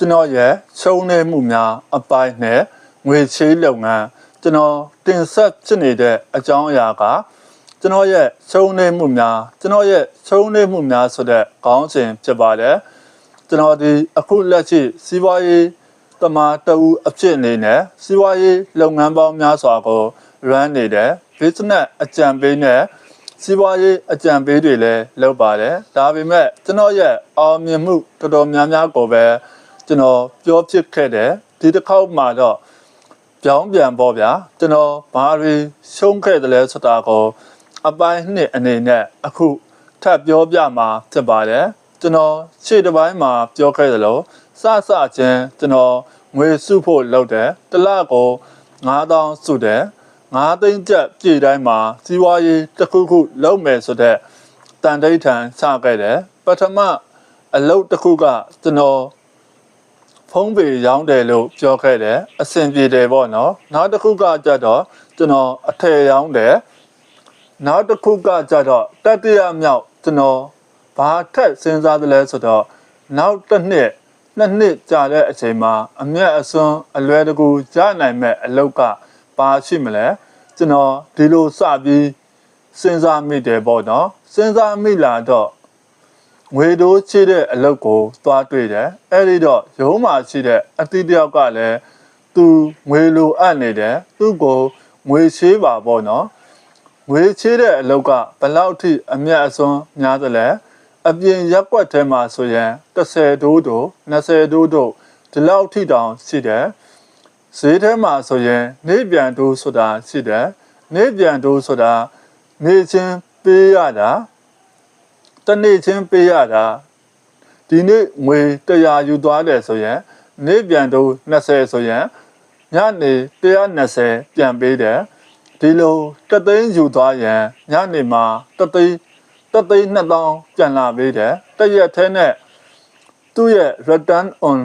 ကျွန်တော်ရဲ့ရှုံးနေမှုများအပိုင်းနဲ့ငွေချေးလုပ်ငန်းကျွန်တော်တင်ဆက်ဖြစ်နေတဲ့အကြောင်းအရာကကျွန်တော်ရဲ့ရှုံးနေမှုများကျွန်တော်ရဲ့ရှုံးနေမှုများဆိုတဲ့ခေါင်းစဉ်ဖြစ်ပါတယ်ကျွန်တော်ဒီအခုလက်ရှိစီးပွားရေးတမာတအူအဖြစ်အနေနဲ့စီးပွားရေးလုပ်ငန်းပေါင်းများစွာကို run နေတယ် business အကြံပေးနဲ့စီးပွားရေးအကြံပေးတွေလည်းလုပ်ပါတယ်ဒါပေမဲ့ကျွန်တော်ရဲ့အောင်မြင်မှုတော်တော်များများကိုပဲ ကျွန်တော်ပြောဖြစ်ခဲ့တယ်ဒီတစ်ခေါက်မှာတော့ပြောင်းပြန်ပေါ့ဗျာကျွန်တော်ဘာတွေရှုံးခဲ့တယ်လဲဆိုတာကိုအပိုင်းနှစ်အနေနဲ့အခုထပ်ပြောပြမှာဖြစ်ပါတယ်ကျွန်တော်ရှေ့တစ်ပိုင်းမှာပြောခဲ့သလိုစစချင်းကျွန်တော်ငွေစုဖို့လုပ်တယ်တစ်လကို9000စုတယ်9သိန်းကျပ်ပြည်တိုင်းမှာစီးပွားရေးတစ်ခုခုလုပ်မယ်ဆိုတဲ့တန်တိဋ္ဌာန်ချခဲ့တယ်ပထမအလုပ်တစ်ခုကကျွန်တော် ဖုံးပေရောင်းတယ်လို့ပြောခဲ့တယ်အဆင်ပြေတယ်ပေါ့နော်နောက်တစ်ခုကကြတော့ကျွန်တော်အထည်ရောင်းတယ်နောက်တစ်ခုကကြတော့တတိယမြောက်ကျွန်တော်ဘာထက်စဉ်းစားသလဲဆိုတော့နောက်တစ်နှစ်နှစ်နှစ်ကြာတဲ့အချိန်မှာအမျက်အစွန်းအလွယ်တကူရနိုင်မဲ့အလုပ်ကပါရှိမလဲကျွန်တော်ဒီလိုစပြီးစဉ်းစားမိတယ်ပေါ့နော်စဉ်းစားမိလာတော့ ငွေတိုးချိတဲ့အလုပ်ကိုသွားတွေ့တယ်အဲ့ဒီတော့ရုံးမှာရှိတဲ့အတိတယောက်ကလည်းသူငွေလိုအပ်နေတယ်သူ့ကိုငွေချေးပါပေါ့နော်ငွေချေးတဲ့အလုပ်ကဘယ်လောက်ထိအမျက်အစွန်းများသလဲအပြင်ရက်ွက်ထဲမှာဆိုရင်30ဒိုးဒို20ဒိုးဒိုဒီလောက်ထိတောင်ရှိတယ်ဈေးထဲမှာဆိုရင် နေပြန်ဒိုးဆိုတာရှိတယ်နေပြန်ဒိုးဆိုတာနေချင်းပေးရတာ တနေ့ချင်းပေးရတာဒီနေ့ငွေ100ယူသွားတယ်ဆိုရင်နေပြန်ဒိုး20ဆိုရင်ညနေ120ပြန်ပေးတယ်ဒီလိုတသိန်းယူသွားရင်ညနေမှာတသိန်းတသိန်း2000ပြန်လာပေးတယ်တရက်ထဲနဲ့သူ့ရဲ့ return on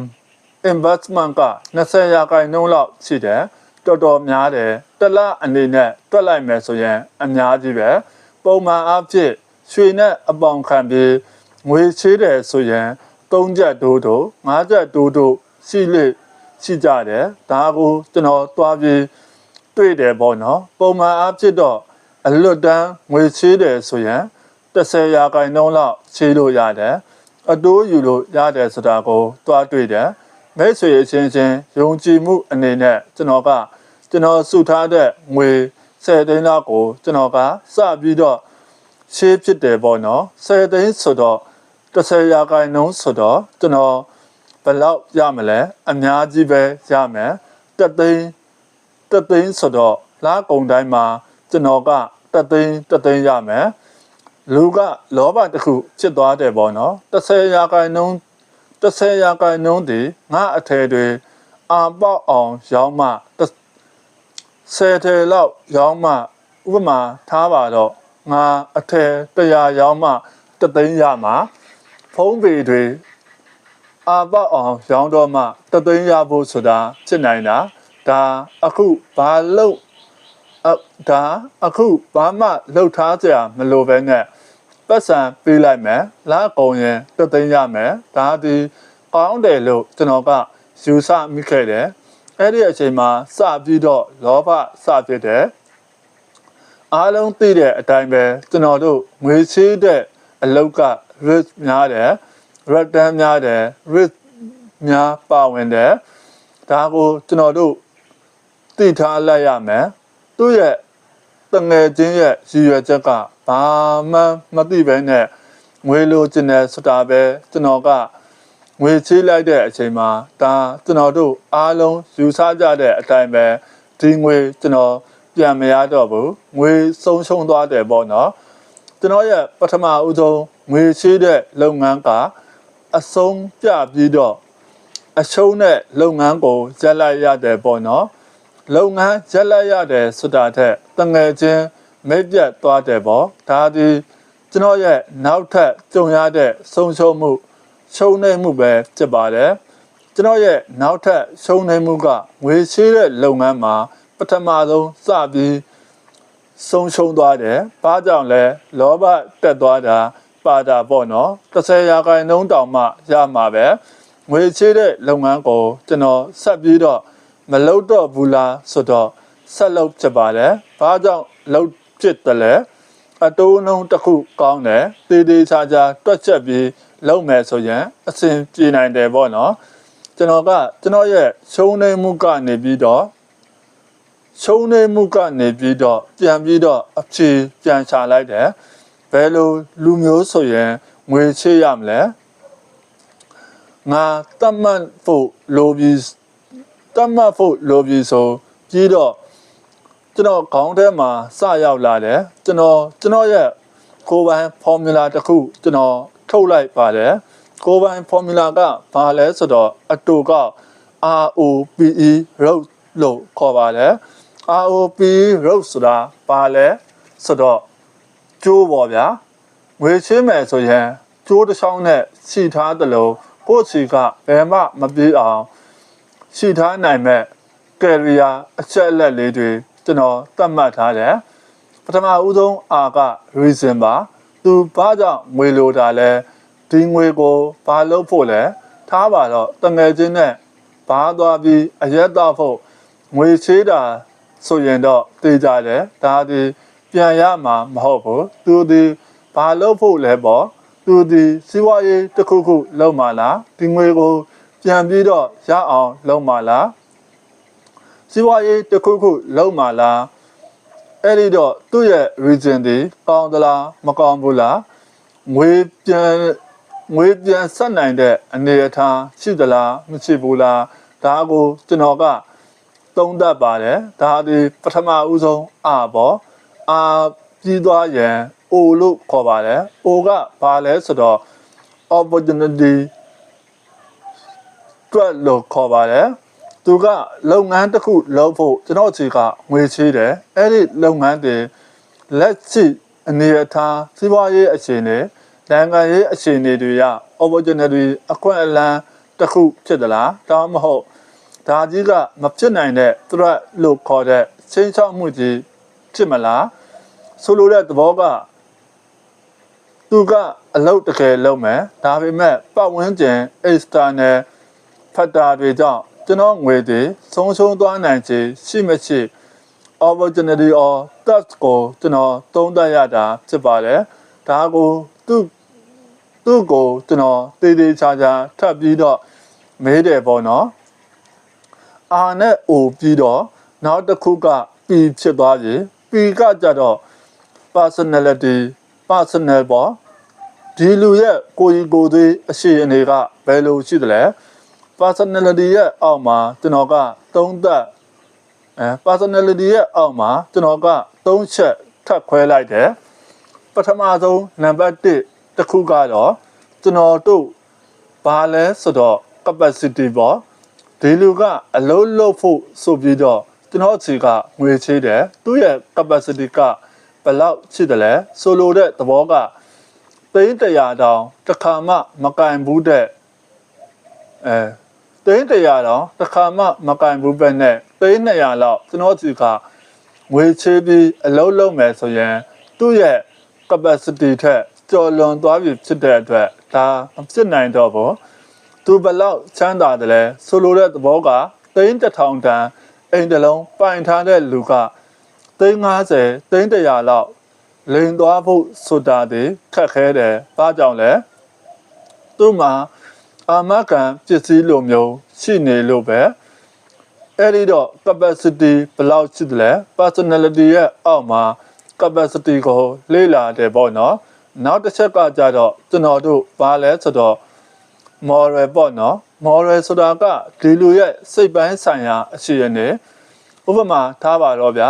investment က20ရာခိုင်နှုန်းလောက်ရှိတယ်တော်တော်များတယ်တစ်လအနေနဲ့တွက်လိုက်မယ်ဆိုရင်အများကြီးပဲပုံမှန်အားဖြင့် ရွှေနဲ့အပေါင်ခံပြီးငွေချေးတယ်ဆိုရင်3ချက်တိုးတိုး5ချက်တိုးတိုးရှိလေရှိကြတယ်ဒါကိုကျွန်တော်တွားပြီးတွေ့တယ်ပေါ့နော်ပုံမှန်အားဖြင့်တော့အလွတ်တန်းငွေချေးတယ်ဆိုရင်30ရာခိုင်နှုန်းလောက်ချေးလို့ရတယ်အတိုးယူလို့ရတယ်ဆိုတာကိုတွားတွေ့တယ်မိတ်ဆွေအချင်းချင်းယုံကြည်မှုအနေနဲ့ကျွန်တော်ကကျွန်တော်စုထားတဲ့ငွေ10သိန်းလောက်ကိုကျွန်တော်ကစပြီးတော့ ရှေးဖြစ်တယ်ပေါ့နော်10သိန်းဆိုတော့30ရာခိုင်နှုန်းဆိုတော့ကျွန်တော်ဘယ်လောက်ရမလဲအများကြီးပဲရမယ်တသိန်းတသိန်းဆိုတော့လားကုံတိုင်းမှာကျွန်တော်ကတသိန်းတသိန်းရမယ်လူကလောဘတစ်ခုဖြစ်သွားတယ်ပေါ့နော်30ရာခိုင်နှုန်း30ရာခိုင်နှုန်းတည်ငါအထည်တွေအာပေါက်အောင်ရောင်းမှ10ထည်လောက်ရောင်းမှဥပမာထားပါတော့ ငါအထည်100ရောင်းမှတသိန်းရမှာဖုံးပေတွေအာပေါက်အောင်ရောင်းတော့မှတသိန်းရဖို့ဆိုတာဖြစ်နိုင်တာဒါအခုဘာလို့အဒါအခုဘာမှလှုပ်ထားကြမလို့ပဲနဲ့ပတ်စံပေးလိုက်မယ်လားကုံရင်တသိန်းရမယ်ဒါဒီကောင်းတယ်လို့ကျွန်တော်ကယူဆမိခဲ့တယ်အဲ့ဒီအချိန်မှာစပြီးတော့လောဘစဖြစ်တယ် အားလုံးသိတဲ့အတိုင်းပဲကျွန်တော်တို့ငွေချေးတဲ့အလောက်က risk များတယ် return များတယ် risk များပါဝင်တယ်ဒါကိုကျွန်တော်တို့သိထားလိုက်ရမယ်သူ့ရဲ့တငယ်ချင်းရဲ့ရည်ရွယ်ချက်ကဘာမှမသိဘဲနဲ့ငွေလိုချင်တယ်ဆိုတာပဲကျွန်တော်ကငွေချေးလိုက်တဲ့အချိန်မှာဒါကျွန်တော်တို့အားလုံးယူဆကြတဲ့အတိုင်းပဲဒီငွေကျွန်တော် ပြန်မရတော့ဘူးငွေဆုံးရှုံးသွားတယ်ပေါ့နော်ကျွန်တော်ရဲ့ပထမဦးဆုံးငွေချေးတဲ့လုပ်ငန်းကအဆုံးပြပြီးတော့အရှုံးတဲ့လုပ်ငန်းကိုရက်လိုက်ရတယ်ပေါ့နော်လုပ်ငန်းရက်လိုက်ရတယ်ဆိုတာထက်တငယ်ချင်းမိတ်ပြတ်သွားတယ်ပေါ့ဒါဒီကျွန်တော်ရဲ့နောက်ထပ်ကြုံရတဲ့ဆုံးရှုံးမှုရှုံးနေမှုပဲဖြစ်ပါတယ်ကျွန်တော်ရဲ့နောက်ထပ်ရှုံးနေမှုကငွေရှိတဲ့လုပ်ငန်းမှာပ ထမဆုံးစပြီးဆုံးရှုံးသွားတယ်။ဘာကြောင့်လဲလောဘတက်သွားတာပါတာပေါ့နော်။30ရာခိုင်နှုန်းတောင်မှရမှာပဲငွေချေးတဲ့လုပ်ငန်းကိုကျွန်တော်ဆက်ပြီးတော့မလုပ်တော့ဘူးလားဆိုတော့ဆက်လုပ်ဖြစ်ပါတယ်။ဘာကြောင့်လုပ်ဖြစ်တယ်လဲအတိုးနှုံးတစ်ခုကောင်းတယ်။တေးသေးချာချာတွက်ချက်ပြီးလုပ်မယ်ဆိုရင်အဆင်ပြေနိုင်တယ်ပေါ့နော်။ကျွန်တော်ကကျွန်တော်ရဲ့ရှုံးနေမှုကနေပြီးတော့ ရှုံးနေမှုကနေပြီးတော့ပြန်ပြီးတော့အဖြေပြန်ချလိုက်တယ်။ဘယ်လိုလူမျိုးဆိုရင်ငွေချေးရမလဲငါတတ်မှတ်ဖို့လိုပြီးတတ်မှတ်ဖို့လိုပြီးဆိုပြီးတော့ကျွန်တော်ခေါင်းထဲမှာစရောက်လာတယ်ကျွန်တော်ကျွန်တော်ရဲ့ကိုယ်ပိုင် formula တစ်ခုကျွန်တော်ထုတ်လိုက်ပါတယ်ကိုယ်ပိုင် formula ကဘာလဲဆိုတော့အတူက ROPE road လို့ခေါ်ပါတယ် ROPE road ဆိုတာဘာလဲဆိုတော့ကျိုးပေါ့ဗျာငွေချင်းမယ်ဆိုရင်ကျိုးတစ်ချောင်းနဲ့စီထားတယ်လို့ကိုယ့်စီကဘယ်မှမပြေးအောင်စီထားနိုင်မဲ့ကယ်ရီယာအချက်အလက်လေးတွေကျွန်တော်သတ်မှတ်ထားတယ်ပထမဦးဆုံးအာက reason ပါသူဘာကြောင့်ငွေလိုတာလဲဒီငွေကိုဘာလုပ်ဖို့လဲထားပါတော့တငယ်ချင်းနဲ့ဘာသွားပြီးအရက်တော့ဖို့ငွေချေးတာ ဆိုရင်တော့သိကြတယ်ဒါဒီပြန်ရမှာမဟုတ်ဘူးသူဒီဘာလုပ်ဖို့လဲပေါ့သူဒီစီးပွားရေးတစ်ခုခုလုပ်မှလားဒီငွေကို ပြန်ပြီးတော့ရအောင်လုပ်မှလားစီးပွားရေးတစ်ခုခုလုပ်မှလားအဲ့ဒီတော့သူ့ရဲ့ region ဒီကောင်းသလားမကောင်းဘူးလားငွေပြန်ငွေပြန်ဆက်နိုင်တဲ့အနေအထားရှိသလားမရှိဘူးလားဒါကိုကျွန်တော်က သုံးသပ်ပါတယ်ဒါဒီပထမဦးဆုံးအာပေါ့အာပြီးသွားရင်အိုလို့ခေါ်ပါတယ်အိုကဘာလဲဆိုတော့ opportunity တွက်လို့ခေါ်ပါတယ်သူကလုပ်ငန်းတစ်ခုလုပ်ဖို့ကျွန်တော်အခြေကငွေချေးတယ်အဲ့ဒီလုပ်ငန်းတွေလက်ရှိအနေအထားစီးပွားရေးအခြေအနေနိုင်ငံရေးအခြေအနေတွေက opportunity အခွင့်အလမ်းတစ်ခုဖြစ်သလားဒါမှမဟုတ် ဒါကြီးကမဖြစ်နိုင်တဲ့ threat လို့ခေါ်တဲ့ချင်းချောက်မှုကြီးဖြစ်မလားဆိုလိုတဲ့သဘောကသူကအလုပ်တကယ်လုပ်မယ်ဒါပေမဲ့ပတ်ဝန်းကျင် external factor တွေကြောင့်ကျွန်တော်ငွေတွေဆုံးရှုံးသွားနိုင်ခြေရှိမရှိ opportunity or task ကိုကျွန်တော်သုံးသပ်ရတာဖြစ်ပါတယ်ဒါကိုသူ့သူ့ကိုကျွန်တော်တေးသေးချာချာထပ်ပြီးတော့မေးတယ်ပေါ့နော် အာနဲ့ O ပြီးတော့နောက်တစ်ခုက P ဖြစ်သွားပြီ P ကကြတော့ personality personal ပေါ့ဒီလူရဲ့ကိုယ်ကြီးကိုယ်သေးအရှိအနေကဘယ်လိုရှိသလဲ personality ရဲ့အောက်မှာကျွန်တော်ကသုံးသက်အဲ personality ရဲ့အောက်မှာကျွန်တော်ကသုံးချက်ထပ်ခွဲလိုက်တယ်ပထမဆုံးနံပါတ်1တစ်ခုကတော့ကျွန်တော်တို့ဘာလဲဆိုတော့ capacity ပေါ့ ဒီလူကအလုံးလုံးဖို့ဆိုပြီးတော့ကျွန်တော်အချီကငွေချေးတယ်သူ့ရဲ့ capacity ကဘယ်လောက်ရှိတယ်လဲဆိုလိုတဲ့သဘောကသိန်းတရာတောင်တစ်ခါမှမကင်ဘူးတဲ့အဲသိန်းတရာတောင်တစ်ခါမှမကင်ဘူးပဲနဲ့သိန်း200လောက်ကျွန်တော်စီကငွေချေးပြီးအလုံးလုံးမယ်ဆိုရင်သူ့ရဲ့ capacity ထက်ကျော်လွန်သွားပြီဖြစ်တဲ့အတွက်ဒါမဖြစ်နိုင်တော့ဘူး သူဘလောက်ချမ်းသာတယ်လဲဆိုလိုတဲ့သဘောကသိန်းတစ်ထောင်တန်အိမ်တလုံးပိုင်ထားတဲ့လူကသိန်း90သိန်း100လောက်လိန်သွားဖို့ဆိုတာဒီခက်ခဲတယ်။ဘာကြောင့်လဲ။သူ့မှာအာမခံပစ္စည်းလိုမျိုးရှိနေလို့ပဲအဲ့ဒီတော့ capacity ဘယ်လောက်ရှိတယ်လဲ personality ရဲ့အောက်မှာ capacity ကိုလေ့လာတယ်ပေါ့နော်နောက်တစ်ချက်ကကြတော့ကျွန်တော်တို့ဘာလဲဆိုတော့ moral ပေါ့နော် moral ဆိုတာကဒီလူရဲ့စိတ်ပိုင်းဆိုင်ရာအခြေအနေဥပမာထားပါတော့ဗျာ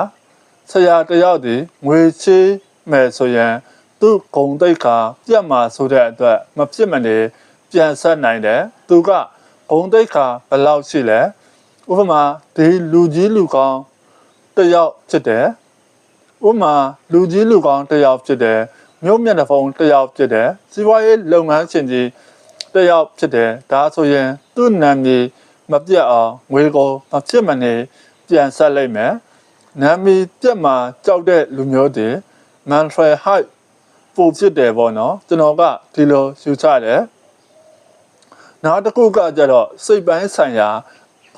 ဆရာတယောက်ဒီငွေချေးမယ်ဆိုရင်သူ့ဂုံတိတ်ခါပြတ်မှာဆိုတဲ့အတွက်မဖြစ်မနေပြန်ဆက်နိုင်တယ်သူကဂုံတိတ်ခါဘယ်လောက်ရှိလဲဥပမာဒီလူကြီးလူကောင်းတယောက်ဖြစ်တယ်ဥပမာလူကြီးလူကောင်းတယောက်ဖြစ်တယ်မြို့မျက်နှာဖုံးတယောက်ဖြစ်တယ်စီးပွားရေးလုပ်ငန်းရှင်ကြီး တယောက်ဖြစ်တယ်ဒါဆိုရင်သူ့နာမည်မပြတ်အောင်ငွေကိုမဖြစ်မနေပြန်ဆက်လိုက်မယ်နာမည်ပြတ်မှာကြောက်တဲ့လူမျိုးတွေ mantra height ပို့ဖြစ်တယ်ပေါ့နော်ကျွန်တော်ကဒီလိုယူချတယ်နောက်တစ်ခုကကြတော့စိတ်ပိုင်းဆိုင်ရာ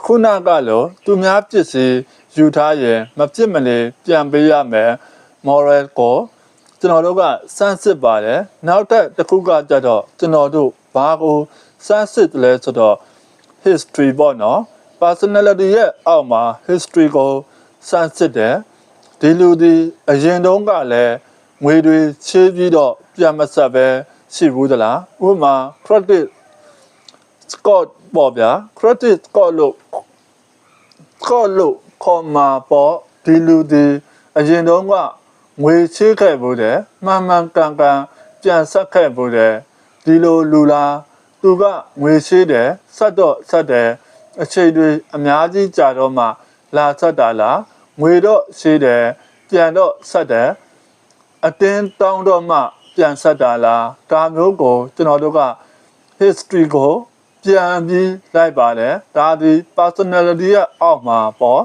ခုနကလိုသူများပစ္စည်းယူထားရင်မပြစ်မနေပြန်ပေးရမယ် moral ကိုကျွန်တော်တို့ကစမ်းစစ်ပါတယ်နောက်ထပ်တစ်ခုကကြတော့ကျွန်တော်တို့ ဘာကိုစမ်းစစ်တယ်လဲဆိုတော့ history ပေါ့နော် personality ရဲ့အောက်မှာ history ကိုစမ်းစစ်တယ်ဒီလူဒီအရင်တုန်းကလည်းငွေတွေချေးပြီးတော့ပြန်မဆက်ပဲရှိဘူးသလားဥပမာ credit score ပေါ့ဗျာ credit score လို့ score လို့ခေါ်မှာပေါ့ဒီလူဒီအရင်တုန်းကငွေချေးခဲ့ဘူးတယ်မှန်မှန်ကန်ကန်ပြန်ဆက်ခဲ့ဘူးတယ် ဒီလိုလူလားသူကငွေချေးတယ်ဆက်တော့ဆက်တယ်အချိန်တွေအများကြီးကြာတော့မှလာဆက်တာလားငွေတော့ချေးတယ်ပြန်တော့ဆက်တယ်အတင်းတောင်းတော့မှပြန်ဆက်တာလားဒါမျိုးကိုကျွန်တော်တို့က history ကိုပြန်ပြီးလိုက်ပါတယ်ဒါဒီ personality ရဲ့အောက်မှာပေါ့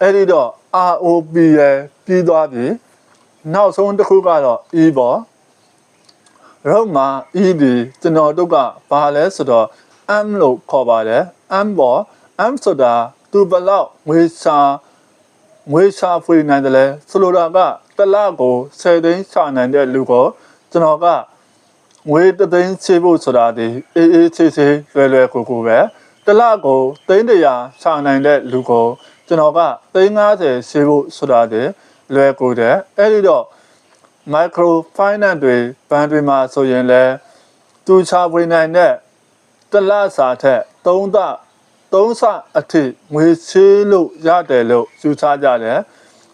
အဲ့ဒီတော့ ROP ရဲ့ပြီးသွားပြီနောက်ဆုံးတစ်ခုကတော့ E ပေါ့ ရုပ်မှာ E ဒီကျွန်တော်တို့ကဘာလဲဆိုတော့ M လို့ခေါ်ပါတယ် M ပေါ့ M ဆိုတာသူဘလောက်ငွေစာငွေစာဖွေနိုင်တယ်လဲဆိုလိုတာကတစ်လကို10သိန်းရှာနိုင်တဲ့လူကိုကျွန်တော်ကငွေတသိန်းချေဖို့ဆိုတာဒီအေးအေးချေချေလွယ်လွယ်ကူကူပဲတစ်လကိုသိန်းတရာရှာနိုင်တဲ့လူကိုကျွန်တော်ကသိန်း50ချေဖို့ဆိုတာဒီလွယ်ကူတယ်အဲ့ဒီတော့ micro finance တွေဘဏ်တွေမှာဆိုရင်လည်းသူချပွေနိုင်တဲ့တစ်လစာထက်3သ3ဆအထိငွေချေးလို့ရတယ်လို့ယူဆကြတယ်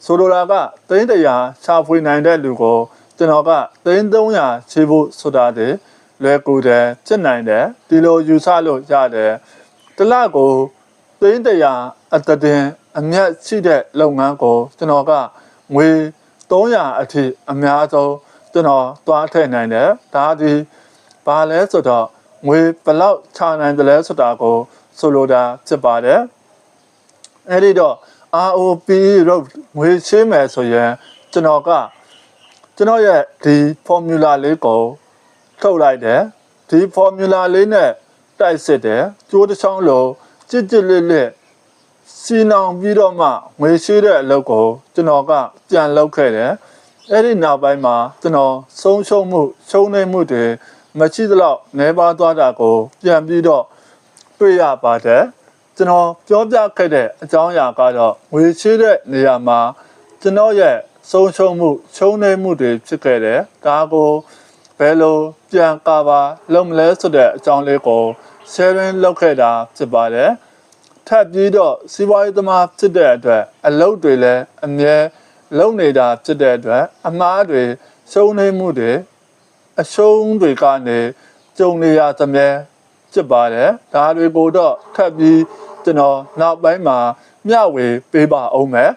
ဆိုလိုတာကသိန်းတရာရှာဖွေနိုင်တဲ့လူကိုကျွန်တော်ကသိန်း300ချေးဖို့ဆိုတာတည်းလွယ်ကူတယ်ကျင့်နိုင်တယ်ဒီလိုယူဆလို့ရတယ်တစ်လကိုသိန်းတရာအတတင်အမြတ်ရှိတဲ့လုပ်ငန်းကိုကျွန်တော်ကငွေ 300အထိအများဆုံးကျွန်တော်သွားထည့်နိုင်တယ်ဒါဒီဘာလဲဆိုတော့ငွေဘယ်လောက်ချနိုင်တယ်လဲဆိုတာကိုဆိုလိုတာဖြစ်ပါတယ်အဲ့ဒီတော့ ROP road ငွေချေးမယ်ဆိုရင်ကျွန်တော်ကကျွန်တော်ရဲ့ဒီ formula လေးကိုထုတ်လိုက်တယ်ဒီ formula လေးနဲ့တိုက်စစ်တယ်ကျိုးတစ်ချောင်းလုံးကြစ်ကြစ်လေးလေး စီနောင်ပြီးတော့မှငွေရှိတဲ့အလုပ်ကိုကျွန်တော်ကပြန်လုပ်ခဲ့တယ်အဲ့ဒီနောက်ပိုင်းမှာကျွန်တော်ဆုံးရှုံးမှုရှုံးနေမှုတွေမရှိသလောက်နှဲပါသွားတာကို ပြန်ပြီးတော့တွေ့ရပါတယ်ကျွန်တော်ပြောပြခဲ့တဲ့အကြောင်းအရာကတော့ငွေရှိတဲ့နေရာမှာကျွန်တော်ရဲ့ဆုံးရှုံးမှုရှုံးနေမှုတွေဖြစ်ခဲ့တယ်ဒါကိုဘယ်လိုပြန်ကာပါလုပ်မလဲဆိုတဲ့အကြောင်းလေးကို sharing လုပ်ခဲ့တာဖြစ်ပါတယ် ထပ်ပြီးတော့စီးပွားရေးသမားဖြစ်တဲ့အတွက်အလုပ်တွေလည်းအမြဲလုပ်နေတာဖြစ်တဲ့အတွက်အမှားတွေရှုံးနေမှုတွေအရှုံးတွေကနေကြုံနေရသမျှဖြစ်ပါတယ်ဒါတွေကိုတော့ထပ်ပြီးကျွန်တော်နောက်ပိုင်းမှာမျှဝေပေးပါအောင်မယ်